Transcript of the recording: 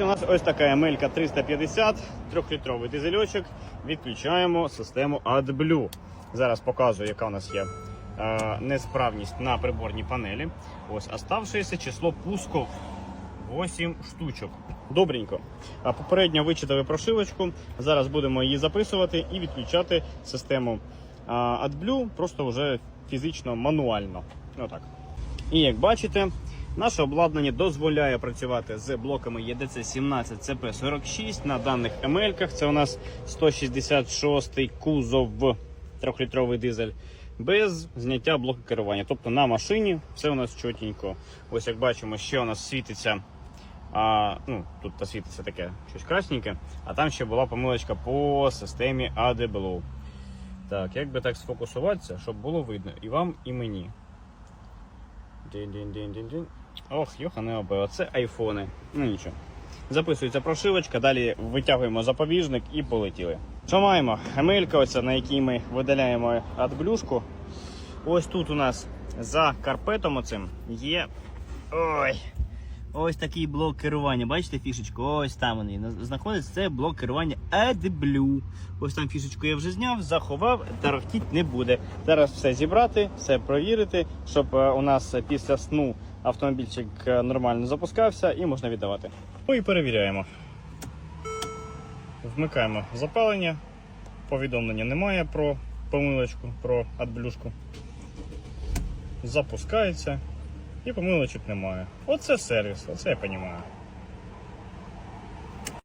У нас ось така Емелька 350, трьохлітровий дизельочок. Відключаємо систему AdBlue. Зараз показую, яка у нас є е, несправність на приборній панелі. Ось оставшееся число пусков 8 штучок. Добренько. А попередньо вичитали прошивочку. Зараз будемо її записувати і відключати систему е, AdBlue просто вже фізично мануально. Отак. І як бачите, наше обладнання дозволяє працювати з блоками EDC 17 CP46 на даних ML-ках. Це у нас 166 кузов 3-літровий дизель. Без зняття блоку керування. Тобто на машині все у нас чотенько. Ось як бачимо, ще у нас світиться. А, ну, тут та світиться таке щось красненьке, а там ще була помилочка по системі ADBLU. Так, як би так сфокусуватися, щоб було видно і вам, і мені. Дин-дин-дин-дин-дин. Ох, йохане обе, оце айфони. Ну нічого. Записується прошивочка, далі витягуємо запобіжник і полетіли. Що маємо? Емелька, оця, на якій ми видаляємо адблюшку. Ось тут у нас за карпетом оцим є. Ой. Ось такий блок керування. Бачите фішечку? Ось там вони знаходиться. Це блок керування AdBlue. Ось там фішечку я вже зняв, заховав, тарахтіть не буде. Зараз все зібрати, все провірити, щоб е, у нас після сну автомобільчик е, нормально запускався і можна віддавати. Ну і перевіряємо. Вмикаємо запалення. Повідомлення немає про помилочку, про адблюшку. Запускається і помилочок немає. Оце сервіс, оце я розумію.